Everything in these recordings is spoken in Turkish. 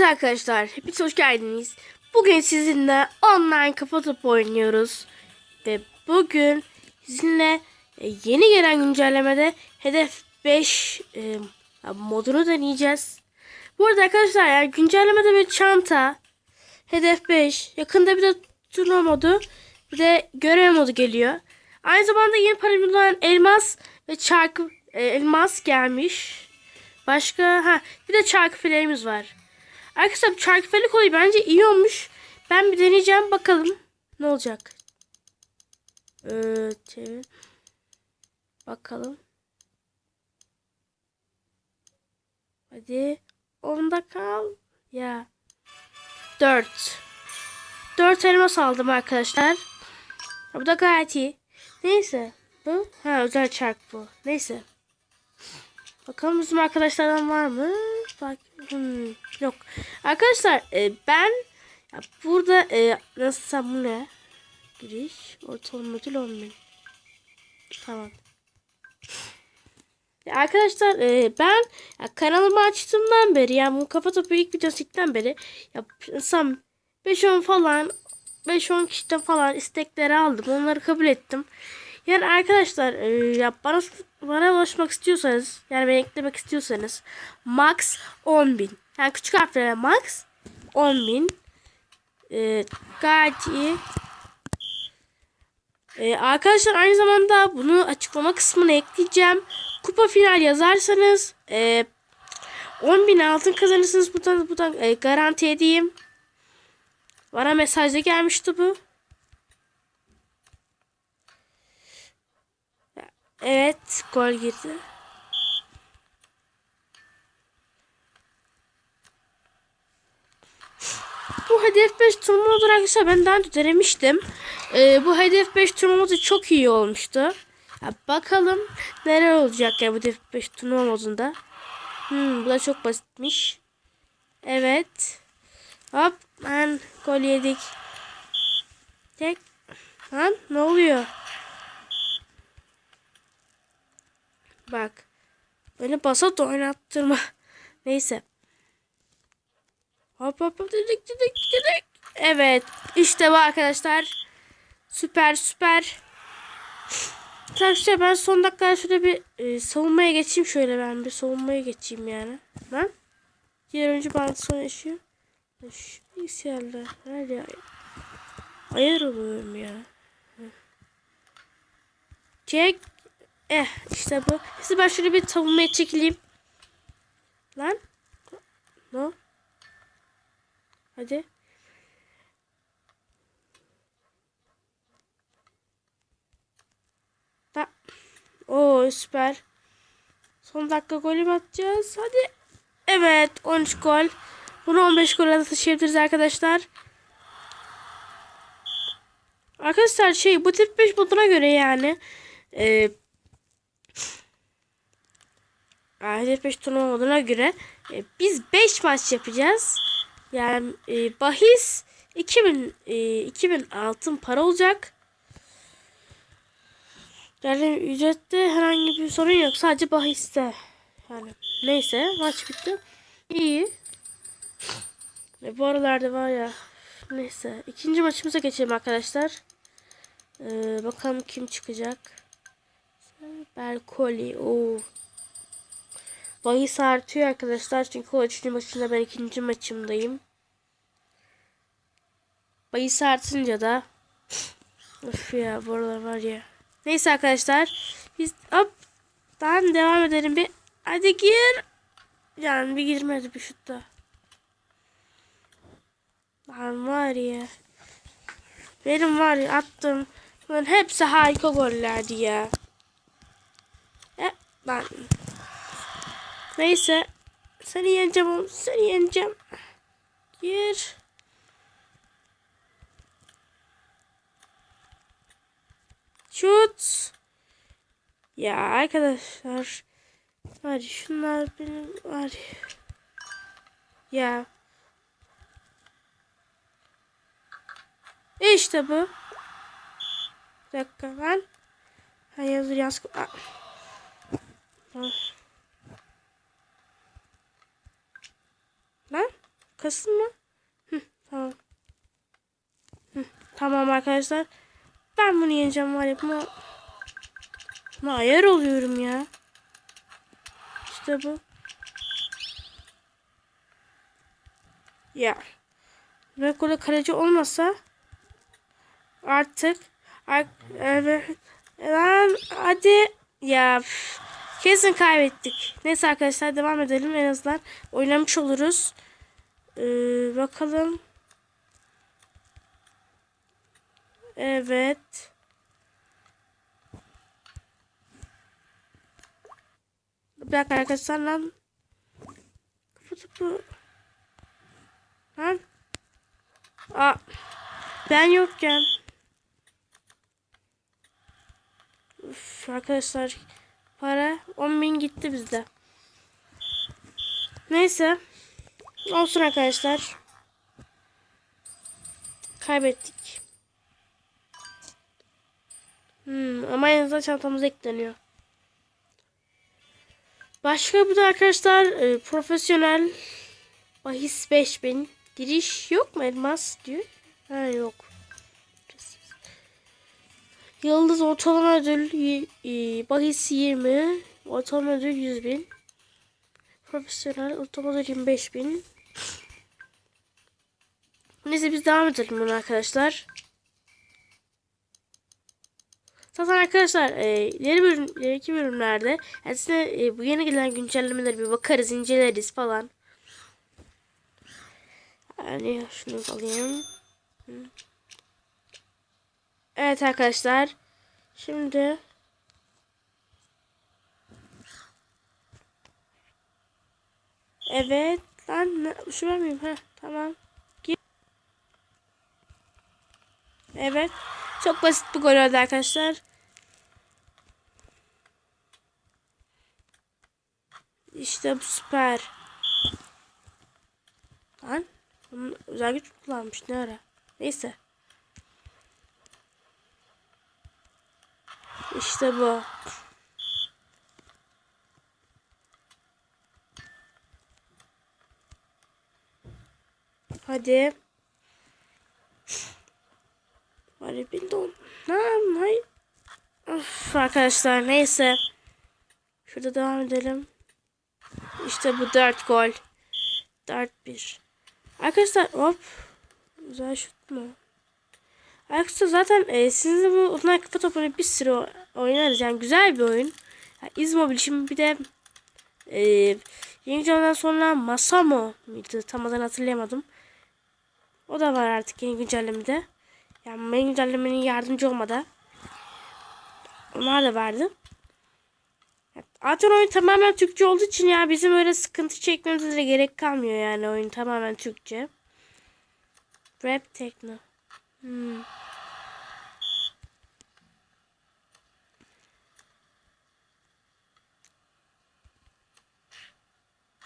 Evet arkadaşlar, hepiniz hoş geldiniz. Bugün sizinle online kafa topu oynuyoruz. Ve bugün sizinle e, yeni gelen güncellemede Hedef 5 e, modunu deneyeceğiz. Bu arada arkadaşlar yani güncellemede bir çanta, Hedef 5, yakında bir de turnuva modu, bir de görev modu geliyor. Aynı zamanda yeni parametreden elmas ve çarkı e, elmas gelmiş. Başka ha bir de çarkı fileğimiz var. Arkadaşlar çarkı felek olayı bence iyi olmuş. Ben bir deneyeceğim bakalım ne olacak. Evet. Bakalım. Hadi. Onda kal. Ya. Dört. Dört elmas aldım arkadaşlar. Bu da gayet iyi. Neyse. Bu? Ha özel çark bu. Neyse. Bakalım bizim arkadaşlardan var mı? Bak, hmm, yok. Arkadaşlar e, ben ya burada e, nasıl bu ne? Giriş ortalama ödül 10.000. Tamam. Ya arkadaşlar e, ben ya kanalımı açtığımdan beri yani bu kafa topu ilk videosundan beri yapsam 5-10 falan 5-10 kişiden falan istekleri aldım. Onları kabul ettim. Yani arkadaşlar e, ya bana bana ulaşmak istiyorsanız yani beni eklemek istiyorsanız max 10.000 yani küçük harflerle max 10.000 e, gayet iyi. E, arkadaşlar aynı zamanda bunu açıklama kısmına ekleyeceğim. Kupa final yazarsanız e, 10.000 altın kazanırsınız. Buradan, buradan e, garanti edeyim. Bana mesajda gelmişti bu. Evet gol girdi. Bu hedef 5 turnuva arkadaşlar ben daha önce denemiştim. Ee, bu hedef 5 turnuvası çok iyi olmuştu. Ya bakalım neler olacak ya bu hedef 5 turnuva modunda. Hmm, bu da çok basitmiş. Evet. Hop ben gol yedik. Tek. Lan ne oluyor? Bak. Beni basat oynattırma. Neyse. Hop hop hop dedik dedik dedik. Evet. işte bu arkadaşlar. Süper süper. Arkadaşlar ben son dakika şöyle bir e, savunmaya geçeyim şöyle ben bir savunmaya geçeyim yani. Ben diğer önce bana son yaşıyor. Şu bilgisayarla her ya. Ayar oluyorum ya. Çek. Eh işte bu. Size ben şöyle bir savunmaya çekileyim. Lan. No. Hadi. Da. Oo süper. Son dakika golü atacağız. Hadi. Evet 13 gol. Bunu 15 gole taşıyabiliriz arkadaşlar. Arkadaşlar şey bu tip 5 moduna göre yani e, Hedef 5 turnuva moduna göre e, biz 5 maç yapacağız. Yani e, bahis 2000 e, 2000 altın para olacak. Yani ücrette herhangi bir sorun yok. Sadece bahiste. Yani neyse maç bitti. İyi. E, bu aralarda var ya. Neyse. ikinci maçımıza geçelim arkadaşlar. Ee, bakalım kim çıkacak. Berkoli. Oo. Bahis artıyor arkadaşlar. Çünkü o üçüncü maçında ben ikinci maçımdayım. Bahis artınca da Of ya bu aralar var ya. Neyse arkadaşlar. Biz hop daha devam edelim bir. Hadi gir. Yani bir girmedi bir şutta. Lan var ya. Benim var ya attım. Ben hepsi harika gollerdi ya. E, ben Neyse. Seni yeneceğim oğlum. Seni yeneceğim. Gir. Şut. Ya arkadaşlar. Hadi şunlar benim var ya. İşte bu. Bir dakika ben. Ha yazır yaz. Ah. Kasın mı? Hı, tamam. Hı, tamam arkadaşlar. Ben bunu yeneceğim var ya. Buna, ayar oluyorum ya. İşte bu. Ya. Rekordda kaleci olmasa artık ar- evet lan hadi ya kesin kaybettik. Neyse arkadaşlar devam edelim en azından oynamış oluruz. Ee, bakalım. Evet. Bir dakika arkadaşlar lan. Kafa topu. Lan. Aa, ben yokken. Üf, arkadaşlar para 10.000 gitti bizde. Neyse. Olsun arkadaşlar. Kaybettik. Hmm, ama en azından çantamız ekleniyor. Başka bu da arkadaşlar e, profesyonel bahis 5000 giriş yok mu elmas diyor. Ha yok. Yıldız ortalama ödül e, bahis 20 ortalama ödül 100 bin. Profesyonel ödül 25 bin. Neyse biz devam edelim bunu arkadaşlar. Zaten arkadaşlar e, ileri bölüm, ileriki bölümlerde yani size, e, bu yeni gelen güncellemeleri bir bakarız, inceleriz falan. Yani şunu alayım. Evet arkadaşlar. Şimdi Evet lan şu vermeyeyim ha tamam. Gir. Evet. Çok basit bir gol oldu arkadaşlar. İşte bu süper. Lan bunun özel güç kullanmış ne ara. Neyse. İşte bu. Hadi. Hadi bildim. Lan hayır. Arkadaşlar neyse. Şurada devam edelim. İşte bu 4 gol. 4-1. Arkadaşlar hop. Güzel şut mu? Arkadaşlar zaten e, sizinle bu online kafa topunu bir sürü oynarız. Yani güzel bir oyun. Yani İzmobil şimdi bir de e, yeni canlıdan sonra Masamo mıydı? Tam adını hatırlayamadım. O da var artık yeni güncellemede. Yani yeni güncellemenin yardımcı olmadı. Onlar da vardı. Zaten oyun tamamen Türkçe olduğu için ya bizim öyle sıkıntı çekmemize de gerek kalmıyor yani oyun tamamen Türkçe. Rap techno. Hmm.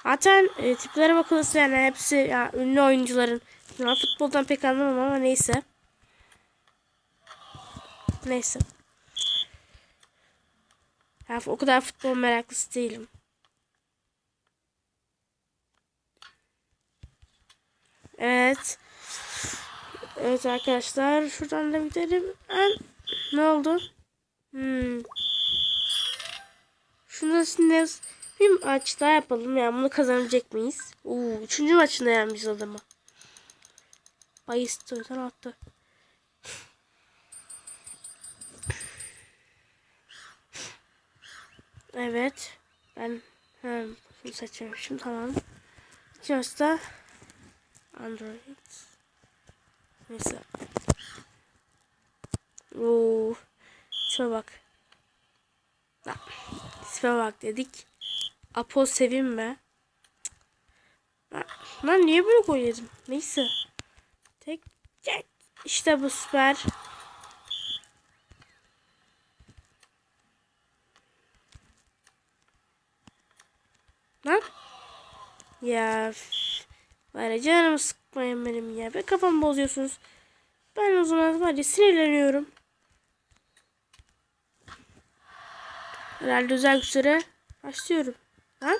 Zaten e, tiplere bakılırsa yani hepsi ya, ünlü oyuncuların. Ya, futboldan pek anlamam ama neyse. Neyse. Ya, o kadar futbol meraklısı değilim. Evet. Evet arkadaşlar şuradan da gidelim. Ne oldu? Hmm. Şunu şimdi bir maç daha yapalım. Yani bunu kazanabilecek miyiz? Oo, üçüncü maçında yenmiş adamı. Bayis zaten attı. Evet. Ben hem bunu seçmemişim. Tamam. İkinci da Android. Neyse. Oo. Şuna bak. İsme bak dedik. Apo sevinme. Lan, lan niye böyle koydum? Neyse. Tek tek. İşte bu süper. Lan. Ya. Var ya canımı sıkmayın benim ya. Be kafamı bozuyorsunuz. Ben o zaman var ya sinirleniyorum. Herhalde özel güçlere başlıyorum. Lan.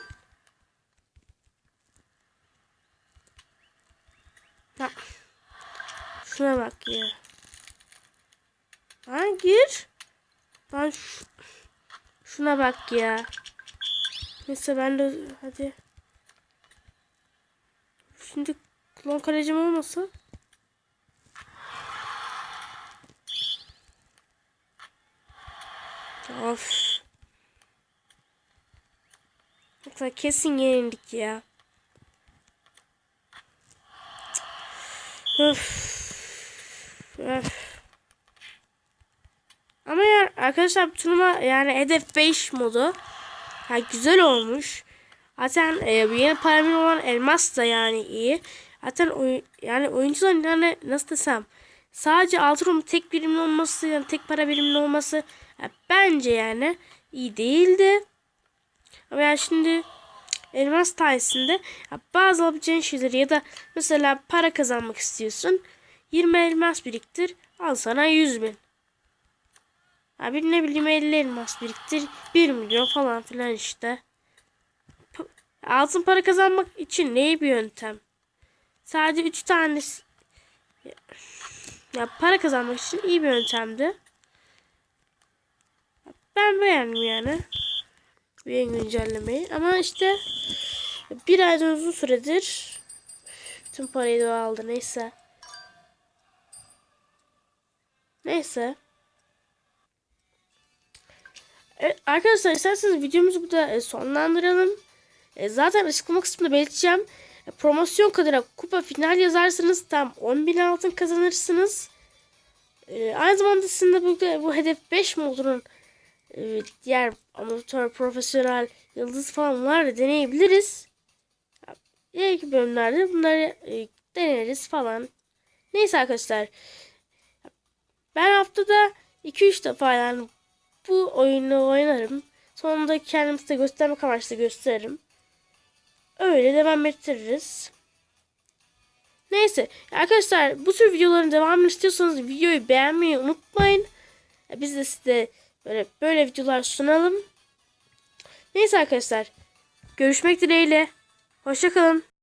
Şuna bak ya. Lan gir. Lan şu- şuna bak ya. Neyse ben de hadi. Şimdi klon kalecim olmasa. Of. Yoksa kesin yenildik ya. Öf. Öf. Ama ya arkadaşlar turnuva yani hedef 5 modu. Ha, güzel olmuş. Zaten e, yeni paramin olan elmas da yani iyi. Zaten oy, yani oyuncuların yani nasıl desem sadece altın tek birimli olması yani tek para birimli olması ya, bence yani iyi değildi. Ama yani şimdi elmas sayesinde bazı alabileceğin şeyleri ya da mesela para kazanmak istiyorsun. 20 elmas biriktir al sana 100 bin. Abi ne bileyim 50 elmas biriktir 1 milyon falan filan işte. Altın para kazanmak için ne bir yöntem? Sadece 3 tane ya para kazanmak için iyi bir yöntemdi. Ben beğendim yani. Yeni güncellemeyi. Ama işte bir aydan uzun süredir bütün parayı da aldı. Neyse. Neyse. Evet, arkadaşlar isterseniz videomuzu burada e, sonlandıralım. E, zaten açıklama kısmında belirteceğim. E, promosyon kadar kupa final yazarsanız tam 10.000 altın kazanırsınız. Aynı zamanda sizin de burada bu hedef 5 modunun diğer amatör, profesyonel, yıldız falan var deneyebiliriz. İleriki bölümlerde bunları deneriz falan. Neyse arkadaşlar. Ben haftada 2-3 defa yani bu oyunu oynarım. Sonunda kendimi size göstermek amaçlı gösteririm. Öyle devam ettiririz. Neyse arkadaşlar bu tür videoların devamını istiyorsanız videoyu beğenmeyi unutmayın. Biz de size böyle böyle videolar sunalım. Neyse arkadaşlar görüşmek dileğiyle. Hoşçakalın.